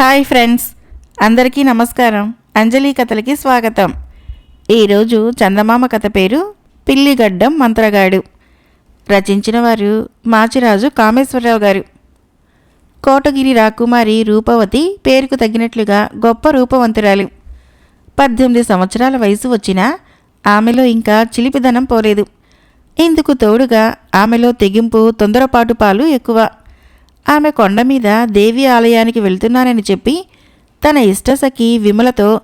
Hi friends అందరికీ నమస్కారం. అంజలి కథలకి స్వాగతం. ఈరోజు చందమామ కథ పేరు పిల్లిగడ్డం మంత్రగాడు. రచించిన వారు మాచిరాజు కామేశ్వరరావు గారు. కోటగిరి రాకుమారి రూపవతి పేరుకు తగినట్లుగా గొప్ప రూపవంతురాలు. పద్దెనిమిది సంవత్సరాల వయసు వచ్చినా ఆమెలో ఇంకా చిలిపిదనం పోలేదు. ఇందుకు తోడుగా ఆమెలో తెగింపు తొందరపాటు పాలు ఎక్కువ. ఆమె కొండ మీద దేవి ఆలయానికి వెళ్తున్నానని చెప్పి తన ఇష్టసఖి విమలతో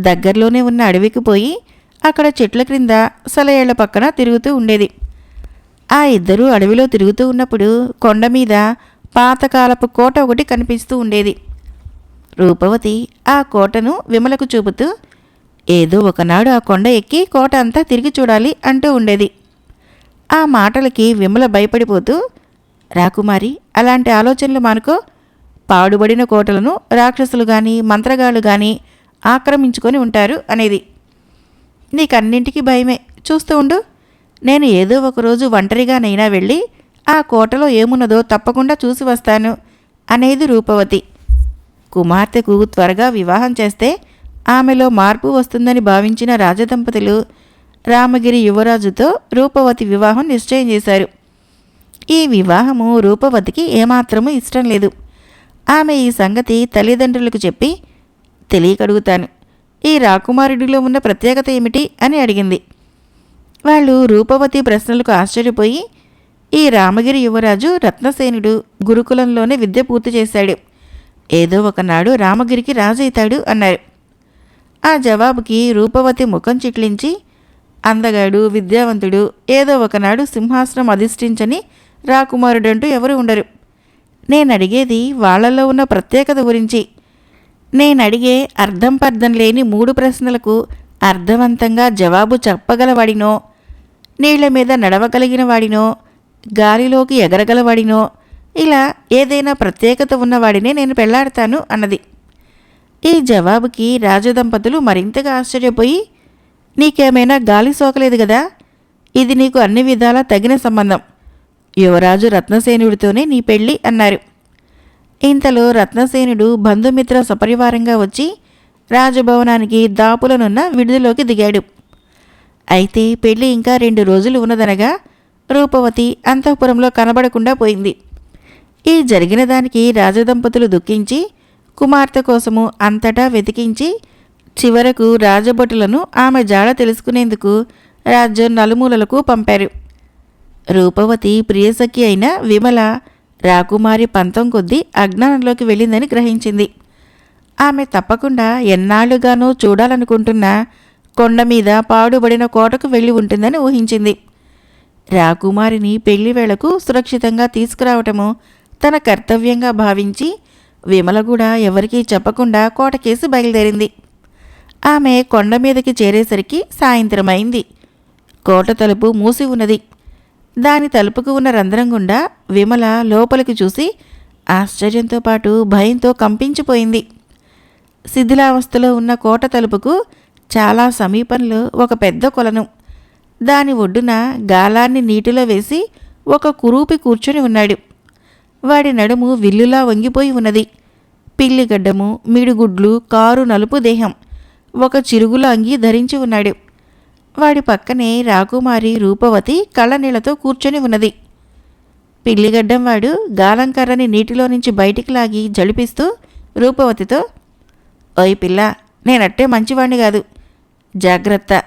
దగ్గరలోనే ఉన్న అడవికి పోయి అక్కడ చెట్ల క్రింద సలయేళ్ళ పక్కన తిరుగుతూ ఉండేది. ఆ ఇద్దరూ అడవిలో తిరుగుతూ ఉన్నప్పుడు కొండ మీద పాతకాలపు కోట ఒకటి కనిపిస్తూ ఉండేది. రూపవతి ఆ కోటను విమలకు చూపుతూ ఏదో ఒకనాడు ఆ కొండ ఎక్కి కోట అంతా తిరిగి చూడాలి అంటూ ఉండేది. ఆ మాటలకి విమల భయపడిపోతూ రాకుమారి అలాంటి ఆలోచనలు మానుకో పాడుబడిన కోటలను రాక్షసులు గాని మంత్రగాళ్ళు గాని ఆక్రమించుకొని ఉంటారు అనేది. నీకన్నింటికి భయమే. చూస్తూ ఉండు. నేను ఏదో ఒకరోజు ఒంటరిగానైనా వెళ్ళి ఆ కోటలో ఏమున్నదో తప్పకుండా చూసి వస్తాను అనేది రూపవతి. కుమార్తెకు త్వరగా వివాహం చేస్తే ఆమెలో మార్పు వస్తుందని భావించిన రాజదంపతులు రామగిరి యువరాజుతో రూపవతి వివాహం నిశ్చయం చేశారు. ఈ వివాహము రూపవతికి ఏమాత్రము ఇష్టం లేదు. ఆమె ఈ సంగతి తల్లిదండ్రులకు చెప్పి తెలియకడుగుతాను. ఈ రాకుమారుడిలో ఉన్న ప్రత్యేకత ఏమిటి అని అడిగింది. వాళ్ళు రూపవతి ప్రశ్నలకు ఆశ్చర్యపోయి ఈ రామగిరి యువరాజు రత్నసేనుడు గురుకులంలోనే విద్య పూర్తి చేశాడు. ఏదో ఒకనాడు రామగిరికి రాజైతాడు అన్నారు. ఆ జవాబుకి రూపవతి ముఖం చిట్లించి అందగాడు విద్యావంతుడు ఏదో ఒకనాడు సింహాసనం అధిష్ఠించని రాకుమారుడంటూ ఎవరు ఉండరు. నేను అడిగేది వాళ్ళలో ఉన్న ప్రత్యేకత గురించి. నేను అడిగే అర్థం పర్థం లేని మూడు ప్రశ్నలకు అర్థవంతంగా జవాబు చెప్పగలవాడినో నీళ్ళ మీద నడవగలిగిన వాడినో గాలిలోకి ఎగరగలవాడినో ఇలా ఏదైనా ప్రత్యేకత ఉన్నవాడినే నేను పెళ్ళాడతాను అన్నది. ఈ జవాబుకి రాజదంపతులు మరింతగా ఆశ్చర్యపోయి నీకేమైనా గాలి సోకలేదు కదా ఇది నీకు అన్ని విధాలా తగిన సంబంధం. యువరాజు రత్నసేనుడితోనే నీ పెళ్ళి అన్నారు. ఇంతలో రత్నసేనుడు బంధుమిత్ర సపరివారంగా వచ్చి రాజభవనానికి దాపులనున్న విడుదలోకి దిగాడు. అయితే పెళ్ళి ఇంకా రెండు రోజులు ఉన్నదనగా రూపవతి అంతఃపురంలో కనబడకుండా పోయింది. ఈ జరిగిన దానికి రాజదంపతులు దుఃఖించి కుమార్తె కోసము అంతటా వెతికించి చివరకు రాజభటులను ఆమె జాడ తెలుసుకునేందుకు రాజ్యం నలుమూలలకు పంపారు. రూపవతి ప్రియసఖి అయిన విమల రాకుమారి పంతం కొద్దీ అజ్ఞానంలోకి వెళ్ళిందని గ్రహించింది. ఆమె తప్పకుండా ఎన్నాళ్ళుగానో చూడాలనుకుంటున్న కొండ మీద పాడుబడిన కోటకు వెళ్ళి ఉంటుందని ఊహించింది. రాకుమారిని పెళ్ళి వేళకు సురక్షితంగా తీసుకురావటము తన కర్తవ్యంగా భావించి విమల కూడా ఎవరికీ చెప్పకుండా కోటకేసి బయలుదేరింది. ఆమె కొండ మీదకి చేరేసరికి సాయంత్రం అయింది కోట తలుపు మూసి ఉన్నది. దాని తలుపుకు ఉన్న రంధ్రం గుండా విమల లోపలికి చూసి ఆశ్చర్యంతో పాటు భయంతో కంపించిపోయింది. శిథిలావస్థలో ఉన్న కోట తలుపుకు చాలా సమీపంలో ఒక పెద్ద కొలను. దాని ఒడ్డున గాలాన్ని నీటిలో వేసి ఒక కురూపి కూర్చొని ఉన్నాడు. వాడి నడుము విల్లులా వంగిపోయి ఉన్నది. పిల్లిగడ్డము మిడుగుడ్లు కారు నలుపు దేహం ఒక చిరుగుల అంగి ధరించి ఉన్నాడు. వాడి పక్కనే రాకుమారి రూపవతి కళ్ళనీళ్ళతో కూర్చొని ఉన్నది. పిల్లిగడ్డం వాడు గాలంకర్రని నీటిలో నుంచి బయటికి లాగి జడిపిస్తూ రూపవతితో ఓయ్ పిల్ల నేనట్టే మంచివాణ్ణి కాదు. జాగ్రత్త.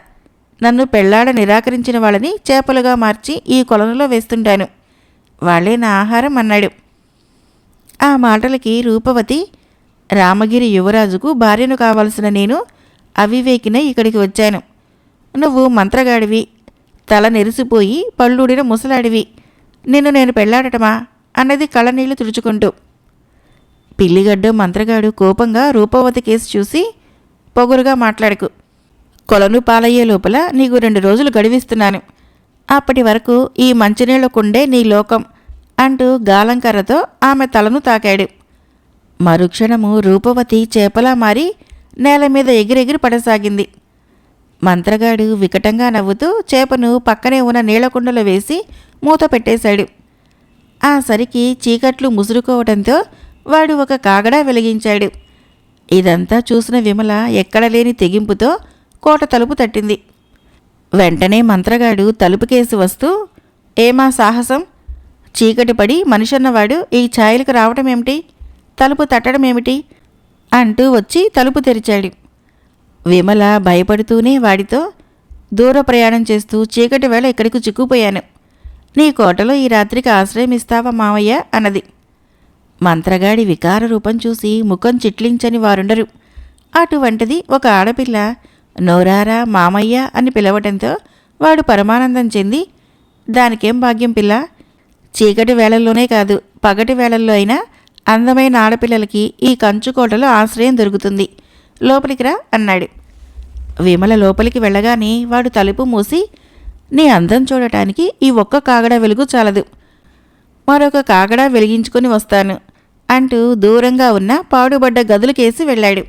నన్ను పెళ్ళాడ నిరాకరించిన వాళ్ళని చేపలుగా మార్చి ఈ కొలనులో వేస్తుంటాను. వాళ్ళే నా ఆహారం అన్నాడు. ఆ మాటలకి రూపవతి రామగిరి యువరాజుకు భార్యను కావలసిన నేను అవివేకిన ఇక్కడికి వచ్చాను. నువ్వు మంత్రగాడివి. తల నెరిసిపోయి పళ్ళుడిన ముసలాడివి. నిన్ను నేను పెళ్ళాడటమా? అన్నది కళ్ళనీళ్ళు తుడుచుకుంటూ. పిల్లిగడ్డ మంత్రగాడు కోపంగా రూపవతి కేసు చూసి పొగురుగా మాట్లాడకు. కొలను పాలయ్యే లోపల నీకు రెండు రోజులు గడివిస్తున్నాను. అప్పటి వరకు ఈ మంచినీళ్ళ కుండే నీ లోకం అంటూ గాలంకర్రతో ఆమె తలను తాకాడు. మరుక్షణము రూపవతి చేపలా మారి నేల మీద ఎగిరెగిరి పడసాగింది. మంత్రగాడు వికటంగా నవ్వుతూ చేపను పక్కనే ఉన్న నీళ్ళకుండలో వేసి మూత పెట్టేశాడు. ఆ సరికి చీకట్లు ముసురుకోవడంతో వాడు ఒక కాగడా వెలిగించాడు. ఇదంతా చూసిన విమల ఎక్కడలేని తెగింపుతో కోట తలుపు తట్టింది. వెంటనే మంత్రగాడు తలుపుకేసి వస్తూ ఏమా సాహసం? చీకటి పడి మనిషన్నవాడు ఈ ఛాయలకు రావటమేమిటి? తలుపు తట్టడం ఏమిటి అంటూ వచ్చి తలుపు తెరిచాడు. విమల భయపడుతూనే వాడితో దూర ప్రయాణం చేస్తూ చీకటి వేళ ఇక్కడికి చిక్కుపోయాను నీ కోటలో ఈ రాత్రికి ఆశ్రయం ఇస్తావా మావయ్య? అన్నది. మంత్రగాడి వికార రూపం చూసి ముఖం చిట్లించని వారుండరు. అటువంటిది ఒక ఆడపిల్ల నోరారా మామయ్య అని పిలవటంతో వాడు పరమానందం చెంది దానికేం భాగ్యం పిల్ల? చీకటి వేళల్లోనే కాదు పగటి వేళల్లో అయినా అందమైన ఆడపిల్లలకి ఈ కంచుకోటలో ఆశ్రయం దొరుకుతుంది. లోపలికి రా అన్నాడు. విమల లోపలికి వెళ్ళగానే వాడు తలుపు మూసి నీ అందం చూడటానికి ఈ ఒక్క కాగడ వెలుగు చాలదు. మరొక కాగడా వెలిగించుకొని వస్తాను అంటూ దూరంగా ఉన్న పాడుబడ్డ గదులకేసి వెళ్ళాడు.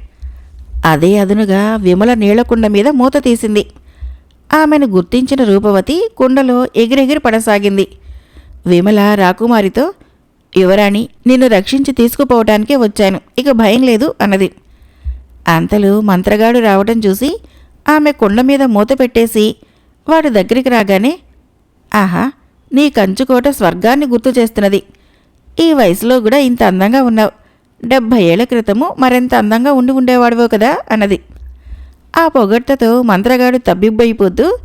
అదే అదునుగా విమల నీళ్ళకుండ మీద మూత తీసింది. ఆమెను గుర్తించిన రూపవతి కుండలో ఎగిరెగిరి పడసాగింది. విమల రాకుమారితో యువరాణి నిన్ను రక్షించి తీసుకుపోవటానికే వచ్చాను. ఇక భయం లేదు అన్నది. అంతలో మంత్రగాడు రావటం చూసి ఆమె కుండ మీద మూత పెట్టేసి వాడి దగ్గరికి రాగానే ఆహా నీ కంచుకోట స్వర్గాన్ని గుర్తు చేస్తున్నది. ఈ వయసులో కూడా ఇంత అందంగా ఉన్నావు. డెబ్భై ఏళ్ళ క్రితము మరెంత అందంగా ఉండి ఉండేవాడివో కదా అన్నది. ఆ పొగడ్తతో మంత్రగాడు తబ్బిబ్బైపోతూ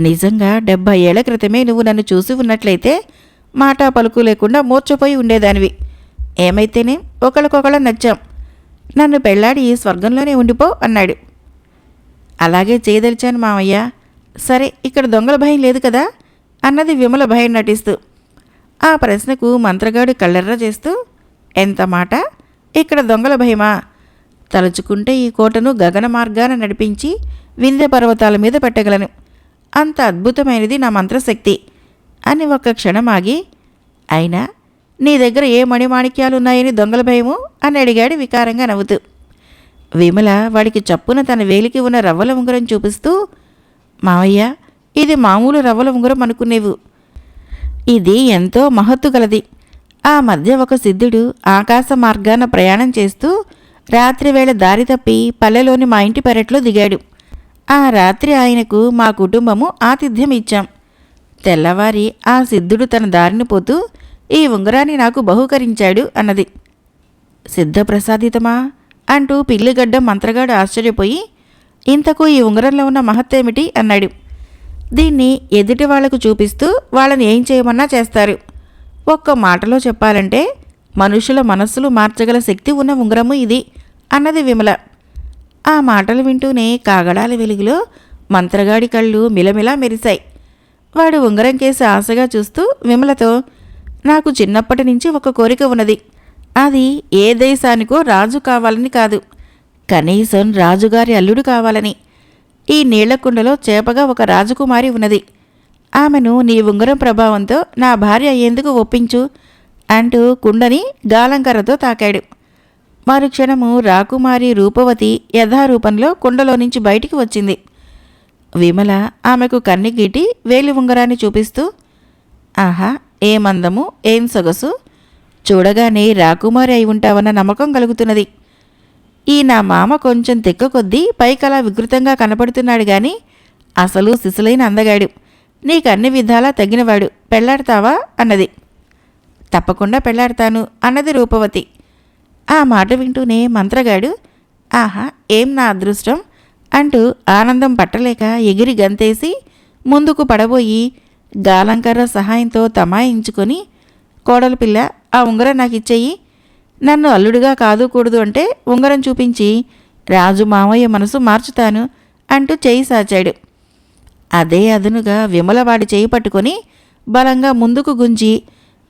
నిజంగా డెబ్భై ఏళ్ళ క్రితమే నువ్వు నన్ను చూసి ఉన్నట్లయితే మాట పలుకు లేకుండా మూర్చపోయి ఉండేదానివి. ఏమైతేనే ఒకళ్ళకొకళ్ళ నచ్చాం. నన్ను పెళ్ళాడి స్వర్గంలోనే ఉండిపో అన్నాడు. అలాగే చేయదలిచాను మామయ్య సరే ఇక్కడ దొంగల భయం లేదు కదా? అన్నది విమల భయం నటిస్తూ. ఆ ప్రశ్నకు మంత్రగాడు కళ్ళెర్ర చేస్తూ ఎంత మాట? ఇక్కడ దొంగల భయమా? తలుచుకుంటే ఈ కోటను గగన మార్గాన నడిపించి వింధ్య పర్వతాల మీద పెట్టగలను. అంత అద్భుతమైనది నా మంత్రశక్తి అని ఒక్క క్షణం ఆగి అయినా నీ దగ్గర ఏ మణిమాణిక్యాలున్నాయని దొంగల భయము? అని అడిగాడు వికారంగా నవ్వుతూ. విమల వాడికి చప్పున తన వేలికి ఉన్న రవ్వల ఉంగరం చూపిస్తూ మావయ్య ఇది మామూలు రవ్వల ఉంగరం అనుకునేవు. ఇది ఎంతో మహత్తు గలది. ఆ మధ్య ఒక సిద్ధుడు ఆకాశ మార్గాన ప్రయాణం చేస్తూ రాత్రివేళ దారి తప్పి పల్లెలోని మా ఇంటి పెరట్లో దిగాడు. ఆ రాత్రి ఆయనకు మా కుటుంబము ఆతిథ్యం ఇచ్చాం తెల్లవారి ఆ సిద్ధుడు తన దారిని పోతూ ఈ ఉంగరాన్ని నాకు బహూకరించాడు అన్నది. సిద్ధప్రసాదితమా? అంటూ పిల్లిగడ్డ మంత్రగాడు ఆశ్చర్యపోయి ఇంతకు ఈ ఉంగరంలో ఉన్న మహత్తేమిటి అన్నాడు. దీన్ని ఎదుటి వాళ్ళకు చూపిస్తూ వాళ్ళని ఏం చేయమన్నా చేస్తారు. ఒక్క మాటలో చెప్పాలంటే మనుషుల మనస్సులు మార్చగల శక్తి ఉన్న ఉంగరము ఇది అన్నది విమల. ఆ మాటలు వింటూనే కాగడాల వెలుగులో మంత్రగాడి కళ్ళు మిలమిలా మెరిశాయి. వాడు ఉంగరం కేసి ఆశగా చూస్తూ విమలతో నాకు చిన్నప్పటి నుంచి ఒక కోరిక ఉన్నది. అది ఏ దేశానికో రాజు కావాలని కాదు. కనీసం రాజుగారి అల్లుడు కావాలని. ఈ నీళ్ళకుండలో చేపగా ఒక రాజకుమారి ఉన్నది. ఆమెను నీ ఉంగరం ప్రభావంతో నా భార్య అయ్యేందుకు ఒప్పించు అంటూ కుండని గాలంకరతో తాకాడు. మరుక్షణము రాకుమారి రూపవతి యథారూపంలో కుండలో నుంచి బయటికి వచ్చింది. విమల ఆమెకు కన్నిగీటి వేలి ఉంగరాన్ని చూపిస్తూ ఆహా ఏం అందము ఏం సొగసు? చూడగానే రాకుమారి అయి ఉంటావన్న నమ్మకం కలుగుతున్నది. ఈ నా మామ కొంచెం తెక్క కొద్దీ పైకలా వికృతంగా కనపడుతున్నాడు గాని అసలు సిసలైన అందగాడు. నీకు అన్ని విధాలా తగినవాడు. పెళ్ళాడతావా? అన్నది. తప్పకుండా పెళ్ళాడతాను అన్నది రూపవతి. ఆ మాట వింటూనే మంత్రగాడు ఆహా ఏం నా అదృష్టం? అంటూ ఆనందం పట్టలేక ఎగిరి గంతేసి ముందుకు పడబోయి గాలంకర్ర సహాయంతో తమాయించుకొని కోడలు పిల్ల ఆ ఉంగరం నాకు ఇచ్చేయి నన్ను అల్లుడిగా కాదు కూడదు అంటే ఉంగరం చూపించి రాజు మామయ్య మనసు మార్చుతాను అంటూ చేయి సాచాడు. అదే అదునుగా విమలవాడి చేయి పట్టుకొని బలంగా ముందుకు గుంజి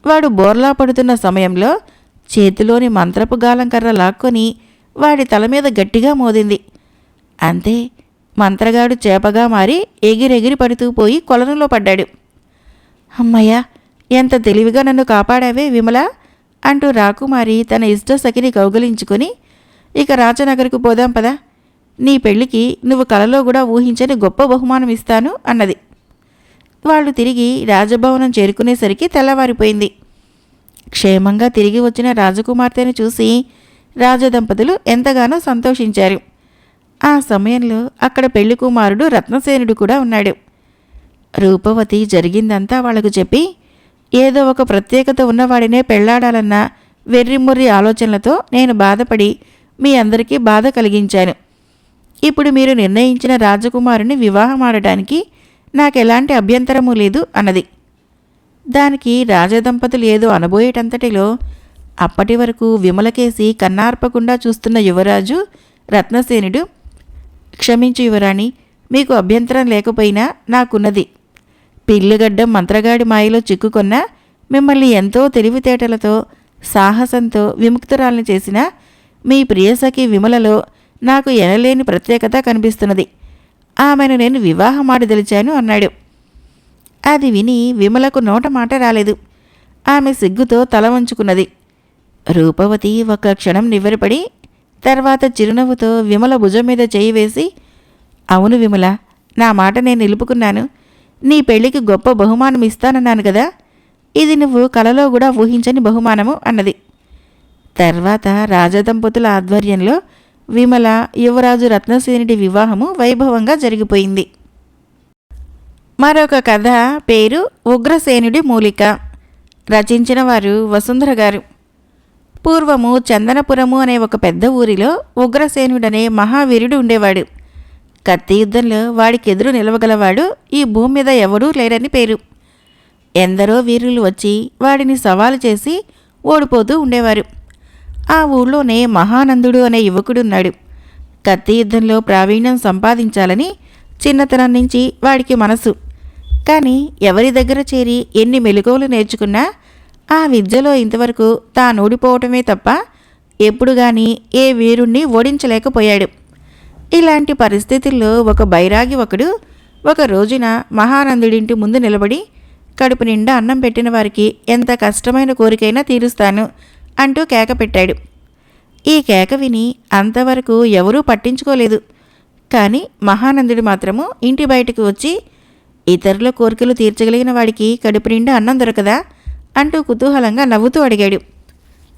వాడు బోర్లా పడుతున్న సమయంలో చేతిలోని మంత్రపు గాలంకర్ర లాక్కొని వాడి తల మీద గట్టిగా మోదింది. అంతే మంత్రగాడు చేపగా మారి ఎగిరెగిరి పడుతూ పోయి కొలనులో పడ్డాడు. అమ్మయ్యా ఎంత తెలివిగా నన్ను కాపాడావే విమల అంటూ రాకుమారి తన ఇష్ట సఖిని కౌగలించుకొని ఇక రాజనగర్కు పోదాం పదా. నీ పెళ్ళికి నువ్వు కలలో కూడా ఊహించని గొప్ప బహుమానం ఇస్తాను అన్నది. వాళ్ళు తిరిగి రాజభవనం చేరుకునేసరికి తెల్లవారిపోయింది. క్షేమంగా తిరిగి వచ్చిన రాజకుమార్తెను చూసి రాజదంపతులు ఎంతగానో సంతోషించారు. ఆ సమయంలో అక్కడ పెళ్ళి కుమారుడు రత్నసేనుడు కూడా ఉన్నాడు. రూపవతి జరిగిందంతా వాళ్ళకు చెప్పి ఏదో ఒక ప్రత్యేకత ఉన్నవాడినే పెళ్ళాడాలన్న వెర్రిముర్రి ఆలోచనలతో నేను బాధపడి మీ అందరికీ బాధ కలిగించాను. ఇప్పుడు మీరు నిర్ణయించిన రాజకుమారుని వివాహం ఆడటానికి నాకెలాంటి అభ్యంతరము లేదు అన్నది. దానికి రాజదంపతులు ఏదో అనబోయేటంతటిలో అప్పటి వరకు విమలకేసి కన్నార్పకుండా చూస్తున్న యువరాజు రత్నసేనుడు క్షమించు యువరాణి మీకు అభ్యంతరం లేకపోయినా నాకున్నది. పిల్లుగడ్డం మంత్రగాడి మాయలో చిక్కుకున్న మిమ్మల్ని ఎంతో తెలివితేటలతో సాహసంతో విముక్తురాల్ని చేసిన మీ ప్రియసఖి విమలలో నాకు ఎనలేని ప్రత్యేకత కనిపిస్తున్నది. ఆమెను నేను వివాహమాడదలిచాను అన్నాడు. అది విని విమలకు నోట మాట రాలేదు. ఆమె సిగ్గుతో తల వంచుకున్నది. రూపవతి ఒక క్షణం నివ్వెరపడి తర్వాత చిరునవ్వుతో విమల భుజం మీద చేయి వేసి అవును విమల నా మాట నేను నిలుపుకున్నాను. నీ పెళ్ళికి గొప్ప బహుమానం ఇస్తానన్నాను కదా ఇది నువ్వు కలలో కూడా ఊహించని బహుమానము అన్నది. తర్వాత రాజదంపతుల ఆధ్వర్యంలో విమల యువరాజు రత్నసేనుడి వివాహము వైభవంగా జరిగిపోయింది. మరొక కథ పేరు ఉగ్రసేనుడి మూలిక. రచించిన వారు వసుంధర గారు. పూర్వము చందనపురము అనే ఒక పెద్ద ఊరిలో ఉగ్రసేనుడనే మహావీరుడు ఉండేవాడు. కత్తి యుద్ధంలో వాడికి ఎదురు నిలవగలవాడు ఈ భూమి మీద ఎవడూ లేరని పేరు. ఎందరో వీరులు వచ్చి వాడిని సవాలు చేసి ఓడిపోతూ ఉండేవారు. ఆ ఊళ్ళోనే మహానందుడు అనే యువకుడున్నాడు కత్తి యుద్ధంలో ప్రావీణ్యం సంపాదించాలని చిన్నతనం నుంచి వాడికి మనసు. కానీ ఎవరి దగ్గర చేరి ఎన్ని మెలకువలు నేర్చుకున్నా ఆ విద్యలో ఇంతవరకు తాను ఓడిపోవటమే తప్ప ఎప్పుడు కానీ ఏ వీరుణ్ణి ఓడించలేకపోయాడు. ఇలాంటి పరిస్థితుల్లో ఒక బైరాగి ఒకడు ఒక రోజున మహానందుడింటి ముందు నిలబడి కడుపు నిండా అన్నం పెట్టిన వారికి ఎంత కష్టమైన కోరికైనా తీరుస్తాను అంటూ కేక పెట్టాడు. ఈ కేక విని అంతవరకు ఎవరూ పట్టించుకోలేదు. కానీ మహానందుడు మాత్రము ఇంటి బయటకు వచ్చి ఇతరుల కోరికలు తీర్చగలిగిన వాడికి కడుపు నిండా అన్నం దొరకదా? అంటూ కుతూహలంగా నవ్వుతూ అడిగాడు.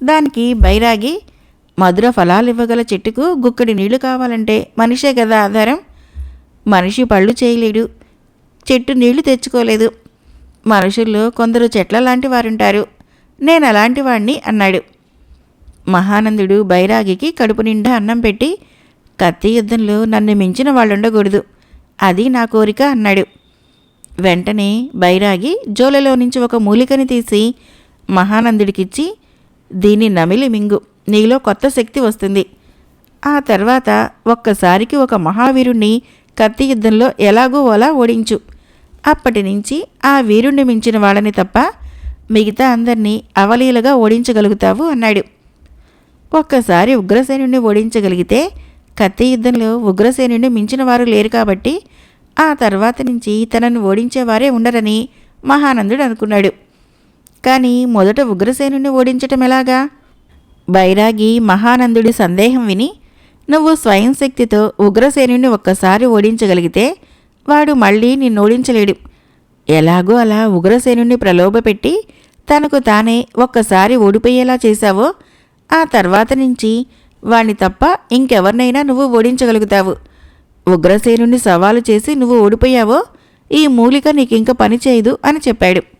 దానికి బైరాగి మధుర ఫలాలు ఇవ్వగల చెట్టుకు గుక్కడి నీళ్ళు కావాలంటే మనిషే కదా ఆధారం. మనిషి పళ్ళు చేయలేడు చెట్టు నీళ్ళు తెచ్చుకోలేదు. మనుషుల్లో కొందరు చెట్ల లాంటి వారుంటారు. నేను అలాంటి వాణ్ణి అన్నాడు. మహానందుడు బైరాగికి కడుపు నిండా అన్నం పెట్టి కత్తి యుద్ధంలో నన్ను మించిన వాళ్ళుండకూడదు అది నా కోరిక అన్నాడు. వెంటనే బైరాగి జోలలో నుంచి ఒక మూలికని తీసి మహానందుడికిచ్చి దీన్ని నమిలి మింగు. నీలో కొత్త శక్తి వస్తుంది. ఆ తర్వాత ఒక్కసారికి ఒక మహావీరుణ్ణి కత్తి యుద్ధంలో ఎలాగో అలా ఓడించు. అప్పటి నుంచి ఆ వీరుణ్ణి మించిన వాళ్ళని తప్ప మిగతా అందరినీ అవలీలగా ఓడించగలుగుతావు అన్నాడు. ఒక్కసారి ఉగ్రసేనుణ్ణి ఓడించగలిగితే కత్తి యుద్ధంలో ఉగ్రసేనుణ్ణి మించిన వారు లేరు కాబట్టి ఆ తర్వాత నుంచి తనను ఓడించేవారే ఉండరని మహానందుడు అనుకున్నాడు. కానీ మొదట ఉగ్రసేనుణ్ణి ఓడించటం ఎలాగా? బైరాగి మహానందుడి సందేహం విని నువ్వు స్వయం శక్తితో ఉగ్రసేనుని ఒక్కసారి ఓడించగలిగితే వాడు మళ్ళీ నిన్ను ఓడించలేడు ఎలాగో అలా ఉగ్రసేనుని ప్రలోభపెట్టి తనకు తానే ఒక్కసారి ఓడిపోయేలా చేశావో ఆ తర్వాత నుంచి వాణ్ణి తప్ప ఇంకెవరినైనా నువ్వు ఓడించగలుగుతావు. ఉగ్రసేనుని సవాలు చేసి నువ్వు ఓడిపోయావో ఈ మూలిక నీకింక పని చేయదు అని చెప్పాడు.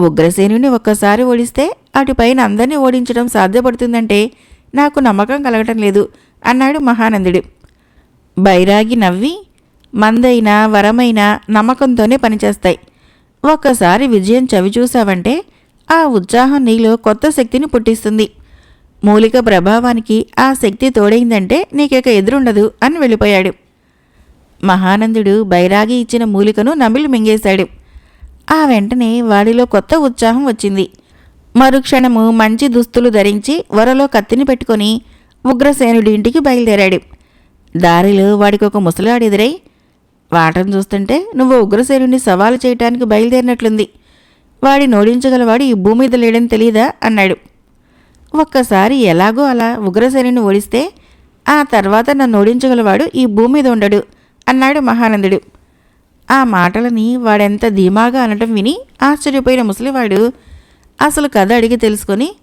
ఉగ్రసేనుని ఒక్కసారి ఓడిస్తే అటుపైన అందరినీ ఓడించడం సాధ్యపడుతుందంటే నాకు నమ్మకం కలగటం లేదు అన్నాడు మహానందుడు. బైరాగి నవ్వి మందైనా వరమైనా నమ్మకంతోనే పనిచేస్తాయి. ఒక్కసారి విజయం చవి చూసావంటే ఆ ఉత్సాహం నీలో కొత్త శక్తిని పుట్టిస్తుంది. మూలిక ప్రభావానికి ఆ శక్తి తోడైందంటే నీకిక ఎదురుండదు అని వెళ్ళిపోయాడు. మహానందుడు బైరాగి ఇచ్చిన మూలికను నమిలి మింగేశాడు. ఆ వెంటనే వాడిలో కొత్త ఉత్సాహం వచ్చింది. మరుక్షణము మంచి దుస్తులు ధరించి వరలో కత్తిని పెట్టుకొని ఉగ్రసేనుడి ఇంటికి బయలుదేరాడు. దారిలో వాడికి ఒక ముసలాడు ఎదురై వాటను చూస్తుంటే నువ్వు ఉగ్రసేనుడిని సవాలు చేయటానికి బయలుదేరినట్లుంది. వాడి నోడించగలవాడు ఈ భూమి మీద లేడని తెలియదా అన్నాడు. ఒక్కసారి ఎలాగో అలా ఉగ్రసేనుని ఓడిస్తే ఆ తర్వాత నన్ను ఓడించగలవాడు ఈ భూమి మీద ఉండడు అన్నాడు మహానందుడు. ఆ మాటలని వాడెంత ధీమాగా అనటం విని ఆశ్చర్యపోయిన ముసలివాడు అసలు కథ అడిగి తెలుసుకొని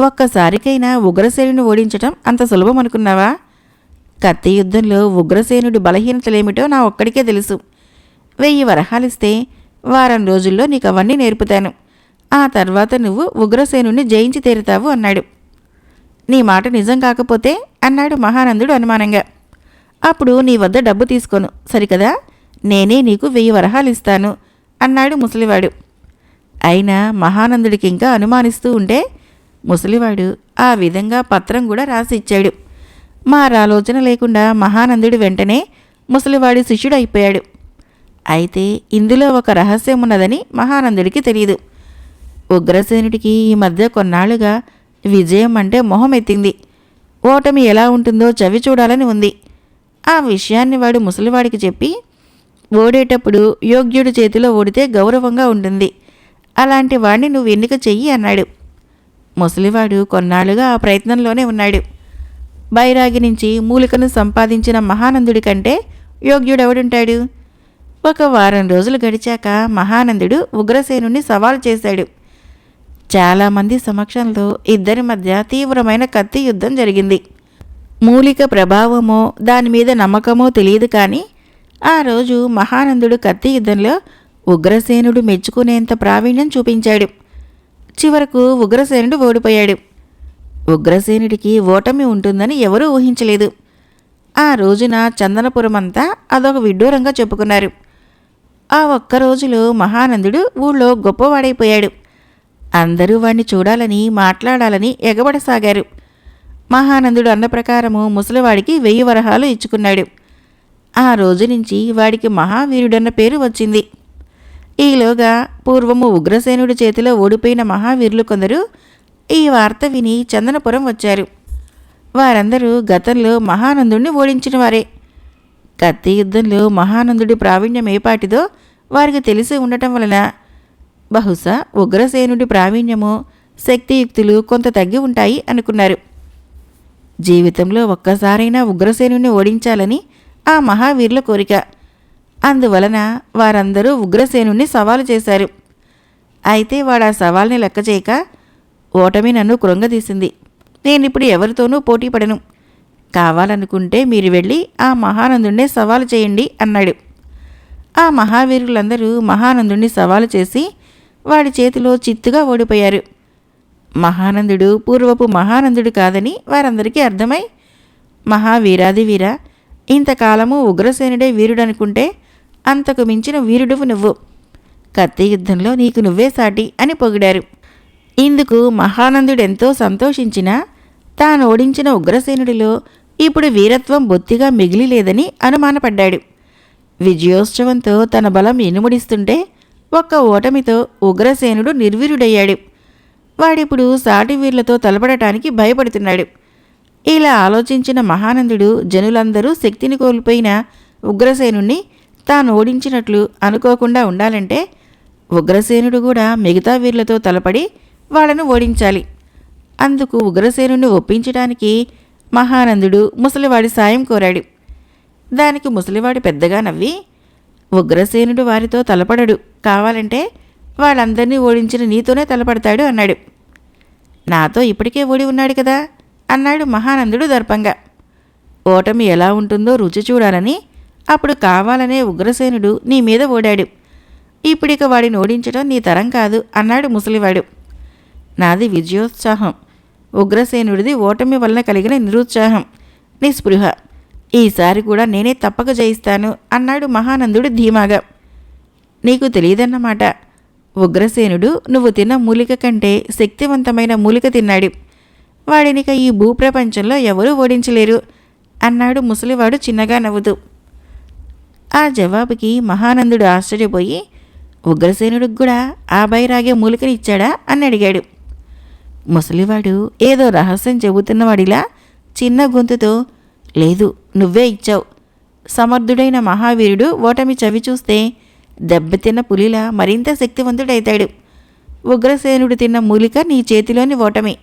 ఒక్కసారికైనా ఉగ్రసేనుని ఓడించటం అంత సులభం అనుకున్నావా కత్తి యుద్ధంలో ఉగ్రసేనుడి బలహీనతలేమిటో నా ఒక్కడికే తెలుసు. వెయ్యి వరహాలిస్తే వారం రోజుల్లో నీకు అవన్నీ నేర్పుతాను. ఆ తర్వాత నువ్వు ఉగ్రసేనుని జయించి తీరుతావు అన్నాడు. నీ మాట నిజం కాకపోతే అన్నాడు మహానందుడు అనుమానంగా. అప్పుడు నీ వద్ద డబ్బు తీసుకోను. సరికదా? నేనే నీకు వెయ్యి వరహాలు ఇస్తాను అన్నాడు ముసలివాడు. అయినా మహానందుడికి ఇంకా అనుమానిస్తూ ఉంటే ముసలివాడు ఆ విధంగా పత్రం కూడా రాసి ఇచ్చాడు. మారాలోచన లేకుండా మహానందుడు వెంటనే ముసలివాడి శిష్యుడు అయిపోయాడు అయితే ఇందులో ఒక రహస్యం ఉన్నదని మహానందుడికి తెలియదు ఉగ్రసేనుడికి ఈ మధ్య కొన్నాళ్ళుగా విజయం అంటే మొహం ఎత్తింది ఓటమి ఎలా ఉంటుందో చవి చూడాలని ఉంది. ఆ విషయాన్ని వాడు ముసలివాడికి చెప్పి ఓడేటప్పుడు యోగ్యుడి చేతిలో ఓడితే గౌరవంగా ఉంటుంది. అలాంటి వాడిని నువ్వు ఎన్నిక చెయ్యి అన్నాడు. ముసలివాడు కొన్నాళ్ళుగా ఆ ప్రయత్నంలోనే ఉన్నాడు. బైరాగి నుంచి మూలికను సంపాదించిన మహానందుడి కంటే యోగ్యుడెవడుంటాడు? ఒక వారం రోజులు గడిచాక మహానందుడు ఉగ్రసేనుని సవాల్ చేశాడు. చాలామంది సమక్షంలో ఇద్దరి మధ్య తీవ్రమైన కత్తి యుద్ధం జరిగింది. మూలిక ప్రభావమో దాని మీద నమ్మకమో తెలియదు కానీ ఆ రోజు మహానందుడు కత్తి యుద్ధంలో ఉగ్రసేనుడు మెచ్చుకునేంత ప్రావీణ్యం చూపించాడు. చివరకు ఉగ్రసేనుడు ఓడిపోయాడు. ఉగ్రసేనుడికి ఓటమి ఉంటుందని ఎవరూ ఊహించలేదు. ఆ రోజున చందనపురం అంతా అదొక విడ్డూరంగా చెప్పుకున్నారు. ఆ ఒక్క రోజులో మహానందుడు ఊళ్ళో గొప్పవాడైపోయాడు. అందరూ వాణ్ణి చూడాలని మాట్లాడాలని ఎగబడసాగారు. మహానందుడు అన్న ప్రకారము ముసలివాడికి వెయ్యి వరహాలు ఇచ్చుకున్నాడు. ఆ రోజు నుంచి వాడికి మహావీరుడన్న పేరు వచ్చింది. ఈలోగా పూర్వము ఉగ్రసేనుడి చేతిలో ఓడిపోయిన మహావీరులు కొందరు ఈ వార్త విని చందనపురం వచ్చారు. వారందరూ గతంలో మహానందుడిని ఓడించిన వారే. కత్తి యుద్ధంలో మహానందుడి ప్రావీణ్యం ఏపాటిదో వారికి తెలిసి ఉండటం వలన బహుశా ఉగ్రసేనుడి ప్రావీణ్యము శక్తియుక్తులు కొంత తగ్గి ఉంటాయి అనుకున్నారు. జీవితంలో ఒక్కసారైనా ఉగ్రసేనుని ఓడించాలని ఆ మహావీరుల కోరిక. అందువలన వారందరూ ఉగ్రసేనుని సవాలు చేశారు. అయితే వాడు ఆ సవాల్ని లెక్క చేయక ఓటమి నన్ను కృంగదీసింది. నేనిప్పుడు ఎవరితోనూ పోటీ పడను. కావాలనుకుంటే మీరు వెళ్ళి ఆ మహానందుణ్ణే సవాలు చేయండి అన్నాడు. ఆ మహావీరులందరూ మహానందుణ్ణి సవాలు చేసి వాడి చేతిలో చిత్తుగా ఓడిపోయారు. మహానందుడు పూర్వపు మహానందుడు కాదని వారందరికీ అర్థమై మహావీరాది వీర ఇంతకాలము ఉగ్రసేనుడే వీరుడనుకుంటే అంతకు మించిన వీరుడువు నువ్వు. కత్తి యుద్ధంలో నీకు నువ్వే సాటి అని పొగిడారు. ఇందుకు మహానందుడెంతో సంతోషించినా తాను ఓడించిన ఉగ్రసేనుడిలో ఇప్పుడు వీరత్వం బొత్తిగా మిగిలి లేదని అనుమానపడ్డాడు. విజయోత్సవంతో తన బలం ఇనుముడిస్తుంటే ఒక్క ఓటమితో ఉగ్రసేనుడు నిర్వీరుడయ్యాడు. వాడిప్పుడు సాటి వీర్లతో తలపడటానికి భయపడుతున్నాడు. ఇలా ఆలోచించిన మహానందుడు జనులందరూ శక్తిని కోల్పోయిన ఉగ్రసేనుణ్ణి తాను ఓడించినట్లు అనుకోకుండా ఉండాలంటే ఉగ్రసేనుడు కూడా మిగతా వీర్లతో తలపడి వాళ్ళను ఓడించాలి. అందుకు ఉగ్రసేనుని ఒప్పించడానికి మహానందుడు ముసలివాడి సాయం కోరాడు. దానికి ముసలివాడు పెద్దగా నవ్వి ఉగ్రసేనుడు వారితో తలపడడు. కావాలంటే వాళ్ళందరినీ ఓడించిన నీతోనే తలపడతాడు అన్నాడు. నాతో ఇప్పటికే ఓడి ఉన్నాడు కదా! అన్నాడు మహానందుడు దర్పంగా. ఓటమి ఎలా ఉంటుందో రుచి చూడాలని అప్పుడు కావాలనే ఉగ్రసేనుడు నీ మీద ఓడాడు. ఇప్పుడిక వాడిని ఓడించడం నీ తరం కాదు అన్నాడు ముసలివాడు. నాది విజయోత్సాహం. ఉగ్రసేనుడిది ఓటమి వలన కలిగిన నిరుత్సాహం నిస్పృహ. ఈసారి కూడా నేనే తప్పక జయిస్తాను అన్నాడు మహానందుడు ధీమాగా. నీకు తెలియదన్నమాట. ఉగ్రసేనుడు నువ్వు తిన్న మూలిక కంటే శక్తివంతమైన మూలిక తిన్నాడు. వాడినిక ఈ భూప్రపంచంలో ఎవరూ ఓడించలేరు అన్నాడు ముసలివాడు చిన్నగా నవ్వుతూ. ఆ జవాబుకి మహానందుడు ఆశ్చర్యపోయి ఉగ్రసేనుడికి కూడా ఆ బైరాగే మూలికని ఇచ్చాడా అని అడిగాడు. ముసలివాడు ఏదో రహస్యం చెబుతున్నవాడిలా చిన్న గొంతుతో లేదు నువ్వే ఇచ్చావు. సమర్థుడైన మహావీరుడు ఓటమి చవి చూస్తే దెబ్బతిన్న పులిలా మరింత శక్తివంతుడైతాడు. ఉగ్రసేనుడు తిన్న మూలిక నీ చేతిలోని ఓటమి.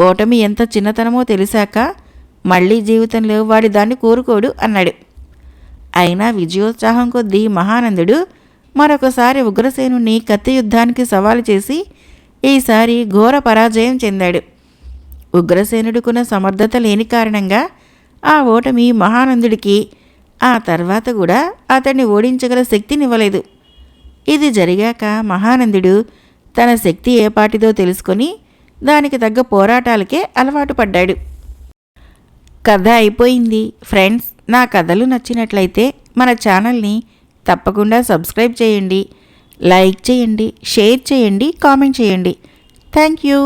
ఓటమి ఎంత చిన్నతనమో తెలిసాక మళ్ళీ జీవితంలో వాడి దాన్ని కోరుకోడు అన్నాడు. అయినా విజయోత్సాహం కొద్దీ మహానందుడు మరొకసారి ఉగ్రసేనుని కత్తి యుద్ధానికి సవాలు చేసి ఈసారి ఘోర పరాజయం చెందాడు. ఉగ్రసేనుడుకున్న సమర్థత లేని కారణంగా ఆ ఓటమి మహానందుడికి ఆ తర్వాత కూడా అతన్ని ఓడించగల శక్తినివ్వలేదు. ఇది జరిగాక మహానందుడు తన శక్తి ఏపాటిదో తెలుసుకొని దానికి తగ్గ పోరాటాలకే అలవాటు పడ్డాడు. కథ అయిపోయింది. ఫ్రెండ్స్ నా కథలు నచ్చినట్లయితే మన ఛానల్ని తప్పకుండా సబ్స్క్రైబ్ చేయండి. లైక్ చేయండి షేర్ చేయండి కామెంట్ చేయండి. Thank you.